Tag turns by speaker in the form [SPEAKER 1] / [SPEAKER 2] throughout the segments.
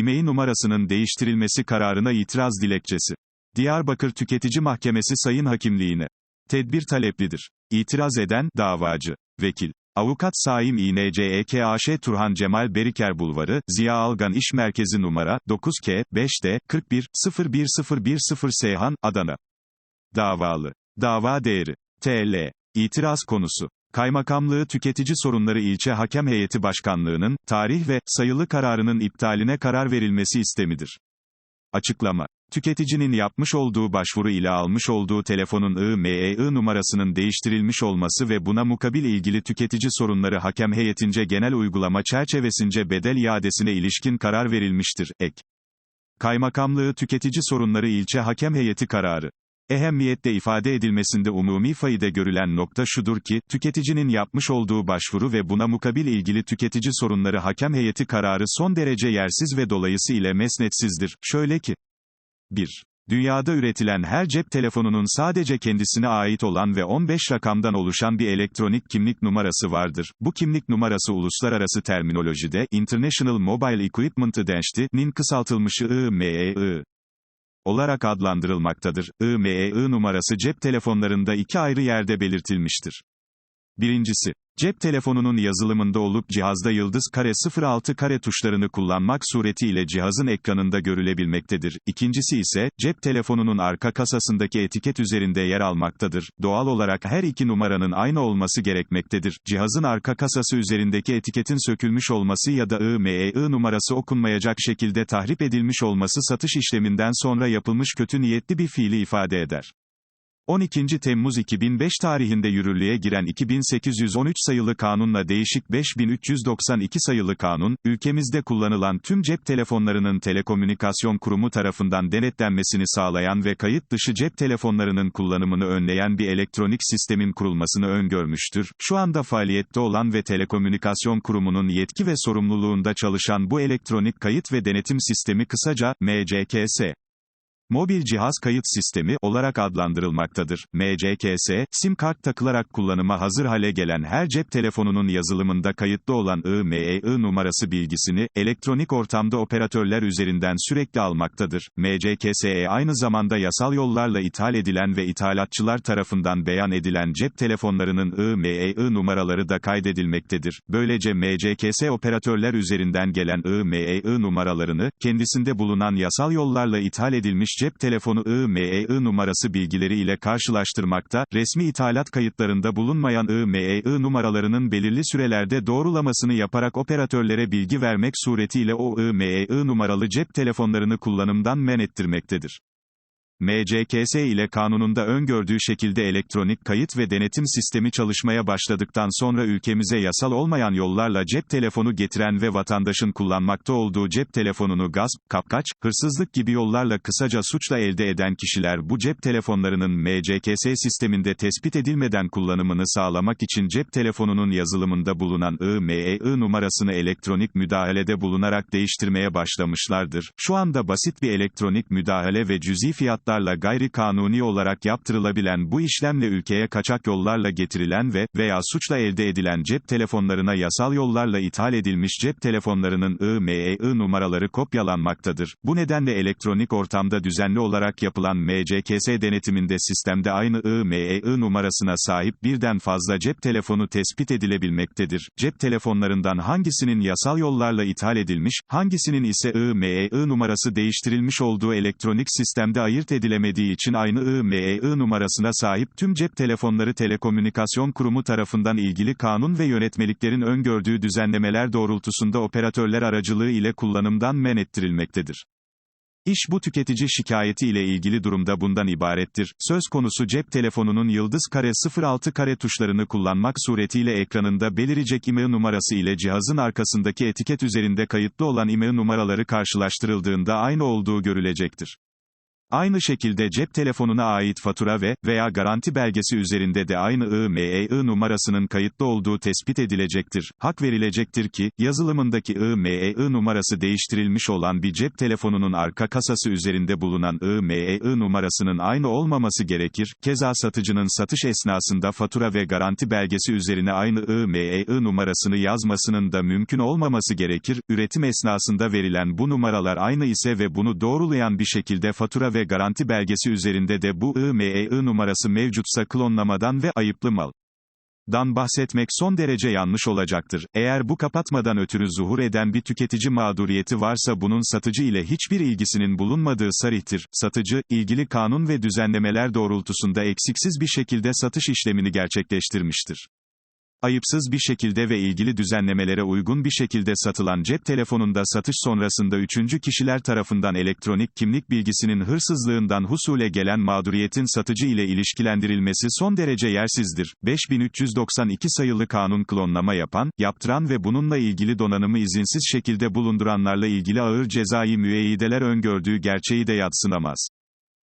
[SPEAKER 1] İMEI numarasının değiştirilmesi kararına itiraz dilekçesi. Diyarbakır Tüketici Mahkemesi Sayın Hakimliğine. Tedbir taleplidir. İtiraz eden, davacı. Vekil. Avukat Saim İNCEK AŞ Turhan Cemal Beriker Bulvarı, Ziya Algan İş Merkezi numara, 9K, 5D, 41, 01010 Seyhan, Adana. Davalı. Dava değeri. TL. İtiraz konusu. Kaymakamlığı Tüketici Sorunları İlçe Hakem Heyeti Başkanlığı'nın, tarih ve, sayılı kararının iptaline karar verilmesi istemidir. Açıklama. Tüketicinin yapmış olduğu başvuru ile almış olduğu telefonun IMEI numarasının değiştirilmiş olması ve buna mukabil ilgili tüketici sorunları hakem heyetince genel uygulama çerçevesince bedel iadesine ilişkin karar verilmiştir. Ek. Kaymakamlığı Tüketici Sorunları İlçe Hakem Heyeti kararı. Ehemmiyette ifade edilmesinde umumi fayda görülen nokta şudur ki, tüketicinin yapmış olduğu başvuru ve buna mukabil ilgili tüketici sorunları hakem heyeti kararı son derece yersiz ve dolayısıyla mesnetsizdir. Şöyle ki, 1. Dünyada üretilen her cep telefonunun sadece kendisine ait olan ve 15 rakamdan oluşan bir elektronik kimlik numarası vardır. Bu kimlik numarası uluslararası terminolojide International Mobile Equipment Identity'nin kısaltılmışı IMEI olarak adlandırılmaktadır. IMEI numarası cep telefonlarında iki ayrı yerde belirtilmiştir. Birincisi, cep telefonunun yazılımında olup cihazda yıldız kare 06 kare tuşlarını kullanmak suretiyle cihazın ekranında görülebilmektedir. İkincisi ise, cep telefonunun arka kasasındaki etiket üzerinde yer almaktadır. Doğal olarak her iki numaranın aynı olması gerekmektedir. Cihazın arka kasası üzerindeki etiketin sökülmüş olması ya da IMEI numarası okunmayacak şekilde tahrip edilmiş olması satış işleminden sonra yapılmış kötü niyetli bir fiili ifade eder. 12. Temmuz 2005 tarihinde yürürlüğe giren 2813 sayılı kanunla değişik 5392 sayılı kanun, ülkemizde kullanılan tüm cep telefonlarının telekomünikasyon kurumu tarafından denetlenmesini sağlayan ve kayıt dışı cep telefonlarının kullanımını önleyen bir elektronik sistemin kurulmasını öngörmüştür. Şu anda faaliyette olan ve telekomünikasyon kurumunun yetki ve sorumluluğunda çalışan bu elektronik kayıt ve denetim sistemi kısaca, MCKS. Mobil Cihaz Kayıt Sistemi olarak adlandırılmaktadır. MCKS, sim kart takılarak kullanıma hazır hale gelen her cep telefonunun yazılımında kayıtlı olan IMEI numarası bilgisini, elektronik ortamda operatörler üzerinden sürekli almaktadır. MCKS'e aynı zamanda yasal yollarla ithal edilen ve ithalatçılar tarafından beyan edilen cep telefonlarının IMEI numaraları da kaydedilmektedir. Böylece MCKS operatörler üzerinden gelen IMEI numaralarını, kendisinde bulunan yasal yollarla ithal edilmiş cep telefonu IMEI numarası bilgileri ile karşılaştırmakta, resmi ithalat kayıtlarında bulunmayan IMEI numaralarının belirli sürelerde doğrulamasını yaparak operatörlere bilgi vermek suretiyle o IMEI numaralı cep telefonlarını kullanımdan men ettirmektedir. MCKS ile kanununda öngördüğü şekilde elektronik kayıt ve denetim sistemi çalışmaya başladıktan sonra ülkemize yasal olmayan yollarla cep telefonu getiren ve vatandaşın kullanmakta olduğu cep telefonunu gasp, kapkaç, hırsızlık gibi yollarla kısaca suçla elde eden kişiler bu cep telefonlarının MCKS sisteminde tespit edilmeden kullanımını sağlamak için cep telefonunun yazılımında bulunan IMEI numarasını elektronik müdahalede bulunarak değiştirmeye başlamışlardır. Şu anda basit bir elektronik müdahale ve cüzi fiyatlar şartlarla gayri kanuni olarak yaptırılabilen bu işlemle ülkeye kaçak yollarla getirilen ve veya suçla elde edilen cep telefonlarına yasal yollarla ithal edilmiş cep telefonlarının IMEI numaraları kopyalanmaktadır. Bu nedenle elektronik ortamda düzenli olarak yapılan MCKS denetiminde sistemde aynı IMEI numarasına sahip birden fazla cep telefonu tespit edilebilmektedir. Cep telefonlarından hangisinin yasal yollarla ithal edilmiş, hangisinin ise IMEI numarası değiştirilmiş olduğu elektronik sistemde ayırt edilemediği için aynı IMEI numarasına sahip tüm cep telefonları Telekomünikasyon Kurumu tarafından ilgili kanun ve yönetmeliklerin öngördüğü düzenlemeler doğrultusunda operatörler aracılığı ile kullanımdan men ettirilmektedir. İş bu tüketici şikayeti ile ilgili durumda bundan ibarettir. Söz konusu cep telefonunun yıldız kare 06 kare tuşlarını kullanmak suretiyle ekranında belirecek IMEI numarası ile cihazın arkasındaki etiket üzerinde kayıtlı olan IMEI numaraları karşılaştırıldığında aynı olduğu görülecektir. Aynı şekilde cep telefonuna ait fatura ve veya garanti belgesi üzerinde de aynı IMEI numarasının kayıtlı olduğu tespit edilecektir. Hak verilecektir ki, yazılımındaki IMEI numarası değiştirilmiş olan bir cep telefonunun arka kasası üzerinde bulunan IMEI numarasının aynı olmaması gerekir. Keza satıcının satış esnasında fatura ve garanti belgesi üzerine aynı IMEI numarasını yazmasının da mümkün olmaması gerekir. Üretim esnasında verilen bu numaralar aynı ise ve bunu doğrulayan bir şekilde fatura ve garanti belgesi üzerinde de bu IMEI numarası mevcutsa klonlamadan ve ayıplı mal dan bahsetmek son derece yanlış olacaktır. Eğer bu kapatmadan ötürü zuhur eden bir tüketici mağduriyeti varsa bunun satıcı ile hiçbir ilgisinin bulunmadığı sarihtir. Satıcı, ilgili kanun ve düzenlemeler doğrultusunda eksiksiz bir şekilde satış işlemini gerçekleştirmiştir. Ayıpsız bir şekilde ve ilgili düzenlemelere uygun bir şekilde satılan cep telefonunda satış sonrasında üçüncü kişiler tarafından elektronik kimlik bilgisinin hırsızlığından husule gelen mağduriyetin satıcı ile ilişkilendirilmesi son derece yersizdir. 5392 sayılı kanun klonlama yapan, yaptıran ve bununla ilgili donanımı izinsiz şekilde bulunduranlarla ilgili ağır cezai müeyyideler öngördüğü gerçeği de yadsınamaz.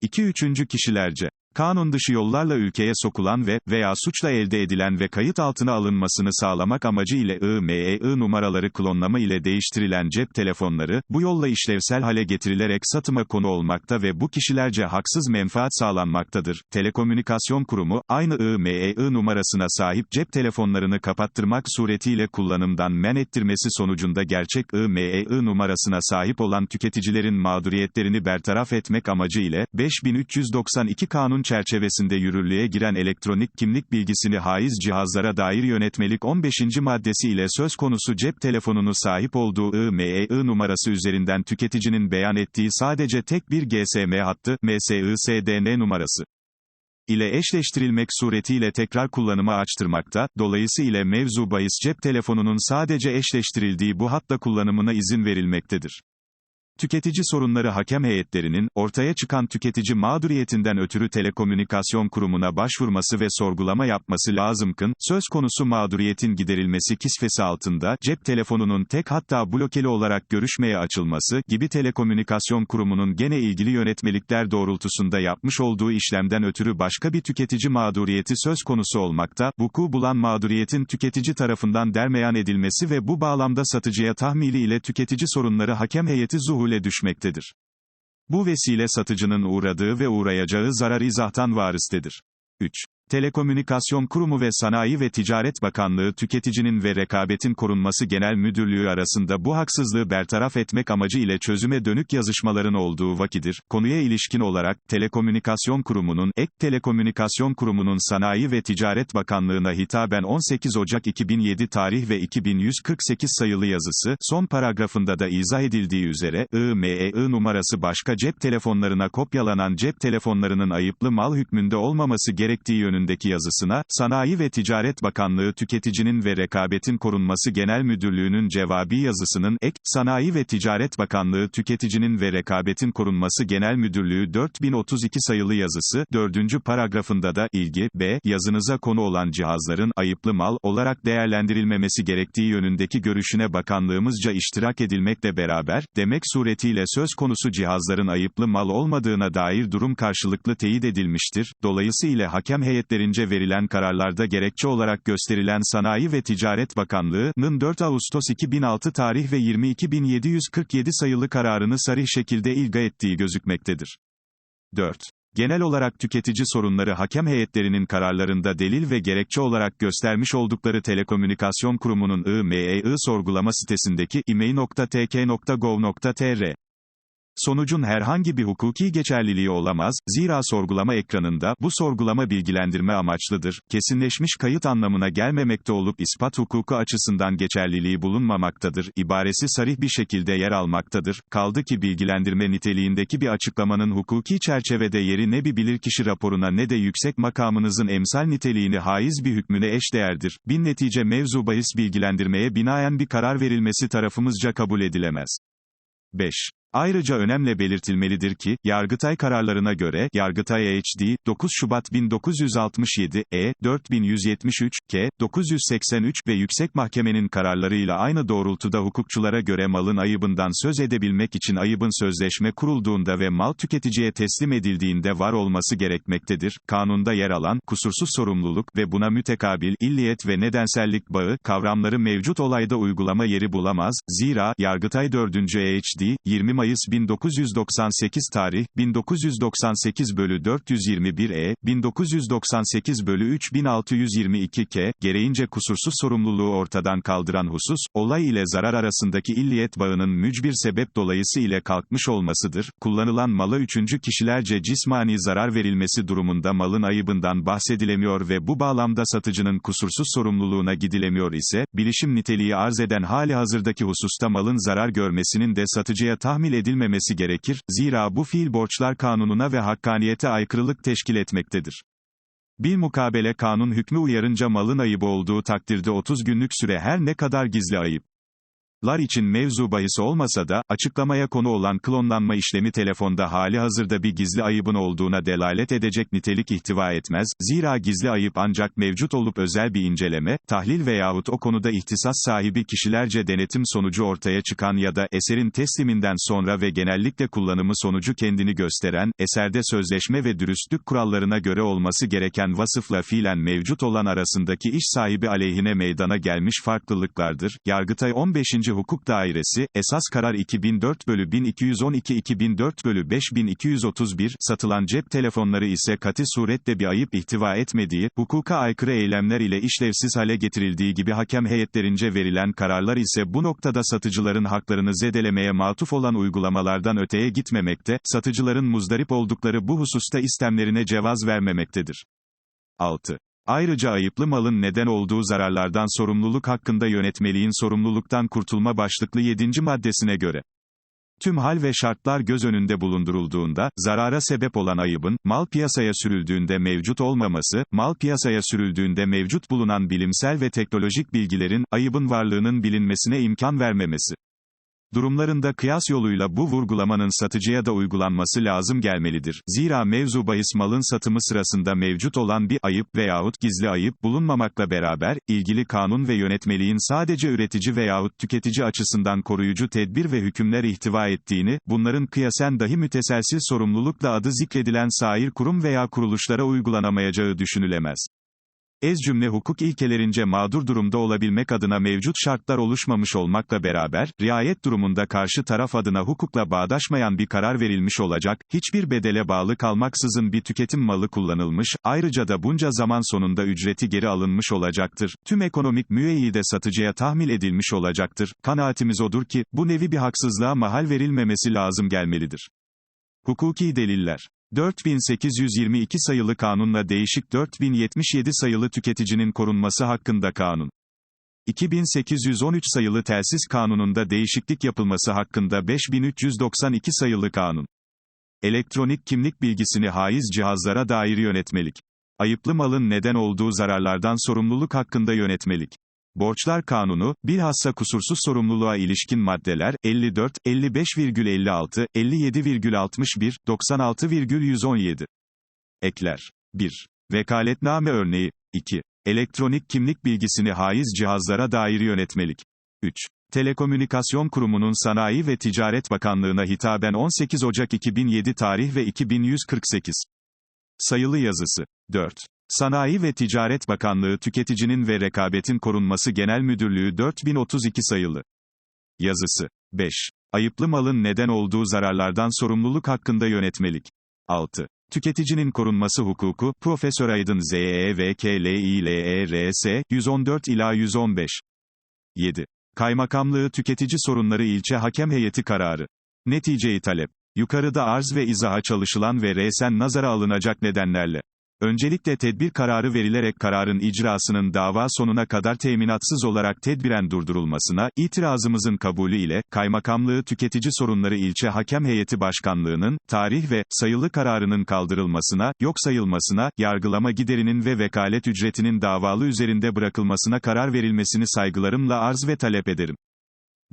[SPEAKER 1] 2. Üçüncü kişilerce kanun dışı yollarla ülkeye sokulan ve veya suçla elde edilen ve kayıt altına alınmasını sağlamak amacı ile IMEI numaraları klonlama ile değiştirilen cep telefonları, bu yolla işlevsel hale getirilerek satıma konu olmakta ve bu kişilerce haksız menfaat sağlanmaktadır. Telekomünikasyon Kurumu, aynı IMEI numarasına sahip cep telefonlarını kapattırmak suretiyle kullanımdan men ettirmesi sonucunda gerçek IMEI numarasına sahip olan tüketicilerin mağduriyetlerini bertaraf etmek amacı ile, 5392 kanun çerçevesinde yürürlüğe giren elektronik kimlik bilgisini haiz cihazlara dair yönetmelik 15. maddesi ile söz konusu cep telefonunu sahip olduğu IMEI numarası üzerinden tüketicinin beyan ettiği sadece tek bir GSM hattı, MSISDN numarası ile eşleştirilmek suretiyle tekrar kullanıma açtırmakta, dolayısıyla mevzu bahis cep telefonunun sadece eşleştirildiği bu hatta kullanımına izin verilmektedir. Tüketici sorunları hakem heyetlerinin, ortaya çıkan tüketici mağduriyetinden ötürü telekomünikasyon kurumuna başvurması ve sorgulama yapması lazımkın, söz konusu mağduriyetin giderilmesi kisvesi altında, cep telefonunun tek hatta blokeli olarak görüşmeye açılması, gibi telekomünikasyon kurumunun gene ilgili yönetmelikler doğrultusunda yapmış olduğu işlemden ötürü başka bir tüketici mağduriyeti söz konusu olmakta, vuku bulan mağduriyetin tüketici tarafından dermeyan edilmesi ve bu bağlamda satıcıya tahmili ile tüketici sorunları hakem heyeti zuhur kabule düşmektedir. Bu vesile satıcının uğradığı ve uğrayacağı zarar izahtan varistedir. 3. Telekomünikasyon Kurumu ve Sanayi ve Ticaret Bakanlığı Tüketicinin ve Rekabetin Korunması Genel Müdürlüğü arasında bu haksızlığı bertaraf etmek amacı ile çözüme dönük yazışmaların olduğu vakidir. Konuya ilişkin olarak, Telekomünikasyon Kurumu'nun, Ek Telekomünikasyon Kurumu'nun Sanayi ve Ticaret Bakanlığı'na hitaben 18 Ocak 2007 tarih ve 2148 sayılı yazısı, son paragrafında da izah edildiği üzere, IMEI numarası başka cep telefonlarına kopyalanan cep telefonlarının ayıplı mal hükmünde olmaması gerektiği yönünde yönündeki yazısına, Sanayi ve Ticaret Bakanlığı Tüketicinin ve Rekabetin Korunması Genel Müdürlüğü'nün cevabi yazısının, ek, Sanayi ve Ticaret Bakanlığı Tüketicinin ve Rekabetin Korunması Genel Müdürlüğü 4032 sayılı yazısı, 4. paragrafında da, ilgi, b, yazınıza konu olan cihazların, ayıplı mal, olarak değerlendirilmemesi gerektiği yönündeki görüşüne bakanlığımızca iştirak edilmekle beraber, demek suretiyle söz konusu cihazların ayıplı mal olmadığına dair durum karşılıklı teyit edilmiştir. Dolayısıyla hakem heyet heyletlerince verilen kararlarda gerekçe olarak gösterilen Sanayi ve Ticaret Bakanlığı'nın 4 Ağustos 2006 tarih ve 22.747 sayılı kararını sarih şekilde ilga ettiği gözükmektedir. 4. Genel olarak tüketici sorunları hakem heyetlerinin kararlarında delil ve gerekçe olarak göstermiş oldukları Telekomünikasyon Kurumu'nun IMEI sorgulama sitesindeki imei.tk.gov.tr Sonucun herhangi bir hukuki geçerliliği olamaz, zira sorgulama ekranında, bu sorgulama bilgilendirme amaçlıdır, kesinleşmiş kayıt anlamına gelmemekte olup ispat hukuku açısından geçerliliği bulunmamaktadır, ibaresi sarih bir şekilde yer almaktadır, kaldı ki bilgilendirme niteliğindeki bir açıklamanın hukuki çerçevede yeri ne bir bilirkişi raporuna ne de yüksek makamınızın emsal niteliğini haiz bir hükmüne eşdeğerdir, bin netice mevzu bahis bilgilendirmeye binaen bir karar verilmesi tarafımızca kabul edilemez. 5. Ayrıca önemle belirtilmelidir ki, Yargıtay kararlarına göre, Yargıtay HD, 9 Şubat 1967, E, 4173, K, 983 ve Yüksek Mahkemenin kararlarıyla aynı doğrultuda hukukçulara göre malın ayıbından söz edebilmek için ayıbın sözleşme kurulduğunda ve mal tüketiciye teslim edildiğinde var olması gerekmektedir. Kanunda yer alan, kusursuz sorumluluk ve buna mütekabil, illiyet ve nedensellik bağı, kavramları mevcut olayda uygulama yeri bulamaz, zira, Yargıtay 4. HD, 20 Mayıs 1998 tarih, 1998 bölü 421 E, 1998 bölü 3622 K, gereğince kusursuz sorumluluğu ortadan kaldıran husus, olay ile zarar arasındaki illiyet bağının mücbir sebep dolayısı ile kalkmış olmasıdır. Kullanılan mala üçüncü kişilerce cismani zarar verilmesi durumunda malın ayıbından bahsedilemiyor ve bu bağlamda satıcının kusursuz sorumluluğuna gidilemiyor ise, bilişim niteliği arz eden hali hazırdaki hususta malın zarar görmesinin de satıcıya tahmil edilmemesi gerekir, zira bu fiil borçlar kanununa ve hakkaniyete aykırılık teşkil etmektedir. Bilmukabele kanun hükmü uyarınca malın ayıbı olduğu takdirde 30 günlük süre her ne kadar gizli ayıp. Lar için mevzu bahis olmasa da, açıklamaya konu olan klonlanma işlemi telefonda hali hazırda bir gizli ayıbın olduğuna delalet edecek nitelik ihtiva etmez, zira gizli ayıp ancak mevcut olup özel bir inceleme, tahlil veyahut o konuda ihtisas sahibi kişilerce denetim sonucu ortaya çıkan ya da eserin tesliminden sonra ve genellikle kullanımı sonucu kendini gösteren, eserde sözleşme ve dürüstlük kurallarına göre olması gereken vasıfla fiilen mevcut olan arasındaki iş sahibi aleyhine meydana gelmiş farklılıklardır. Yargıtay 15. Hukuk Dairesi, esas karar 2004 bölü 1212 2004 bölü 5231, satılan cep telefonları ise kati surette bir ayıp ihtiva etmediği, hukuka aykırı eylemler ile işlevsiz hale getirildiği gibi hakem heyetlerince verilen kararlar ise bu noktada satıcıların haklarını zedelemeye matuf olan uygulamalardan öteye gitmemekte, satıcıların muzdarip oldukları bu hususta istemlerine cevaz vermemektedir. 6. Ayrıca ayıplı malın neden olduğu zararlardan sorumluluk hakkında yönetmeliğin sorumluluktan kurtulma başlıklı 7. maddesine göre. Tüm hal ve şartlar göz önünde bulundurulduğunda, zarara sebep olan ayıbın, mal piyasaya sürüldüğünde mevcut olmaması, mal piyasaya sürüldüğünde mevcut bulunan bilimsel ve teknolojik bilgilerin, ayıbın varlığının bilinmesine imkan vermemesi. Durumlarında kıyas yoluyla bu vurgulamanın satıcıya da uygulanması lazım gelmelidir. Zira mevzu bahis malın satımı sırasında mevcut olan bir ayıp veyahut gizli ayıp bulunmamakla beraber, ilgili kanun ve yönetmeliğin sadece üretici veyahut tüketici açısından koruyucu tedbir ve hükümler ihtiva ettiğini, bunların kıyasen dahi müteselsiz sorumlulukla adı zikredilen sair kurum veya kuruluşlara uygulanamayacağı düşünülemez. Ez cümle hukuk ilkelerince mağdur durumda olabilmek adına mevcut şartlar oluşmamış olmakla beraber, riayet durumunda karşı taraf adına hukukla bağdaşmayan bir karar verilmiş olacak, hiçbir bedele bağlı kalmaksızın bir tüketim malı kullanılmış, ayrıca da bunca zaman sonunda ücreti geri alınmış olacaktır, tüm ekonomik müeyyi de satıcıya tahmil edilmiş olacaktır, kanaatimiz odur ki, bu nevi bir haksızlığa mahal verilmemesi lazım gelmelidir. Hukuki deliller 4822 sayılı kanunla değişik 4077 sayılı tüketicinin korunması hakkında kanun. 2813 sayılı telsiz kanununda değişiklik yapılması hakkında 5392 sayılı kanun. Elektronik kimlik bilgisini haiz cihazlara dair yönetmelik. Ayıplı malın neden olduğu zararlardan sorumluluk hakkında yönetmelik. Borçlar Kanunu, bilhassa kusursuz sorumluluğa ilişkin maddeler, 54, 55,56, 57,61, 96,117. Ekler. 1. Vekaletname örneği. 2. Elektronik kimlik bilgisini haiz cihazlara dair yönetmelik. 3. Telekomünikasyon Kurumu'nun Sanayi ve Ticaret Bakanlığı'na hitaben 18 Ocak 2007 tarih ve 2148. Sayılı yazısı. 4. Sanayi ve Ticaret Bakanlığı Tüketicinin ve Rekabetin Korunması Genel Müdürlüğü 4032 sayılı. Yazısı. 5. Ayıplı malın neden olduğu zararlardan sorumluluk hakkında yönetmelik. 6. Tüketicinin korunması hukuku, Profesör Aydın ZEVKLİLERS, 114 ila 115. 7. Kaymakamlığı Tüketici Sorunları İlçe Hakem Heyeti Kararı. Neticeyi talep. Yukarıda arz ve izaha çalışılan ve resen nazara alınacak nedenlerle. Öncelikle tedbir kararı verilerek kararın icrasının dava sonuna kadar teminatsız olarak tedbiren durdurulmasına, itirazımızın kabulü ile, Kaymakamlığı Tüketici Sorunları İlçe Hakem Heyeti Başkanlığı'nın, tarih ve, sayılı kararının kaldırılmasına, yok sayılmasına, yargılama giderinin ve vekalet ücretinin davalı üzerinde bırakılmasına karar verilmesini saygılarımla arz ve talep ederim.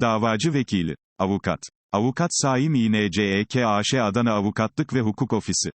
[SPEAKER 1] Davacı Vekili Avukat Avukat Saim İNCEK AŞ Adana Avukatlık ve Hukuk Ofisi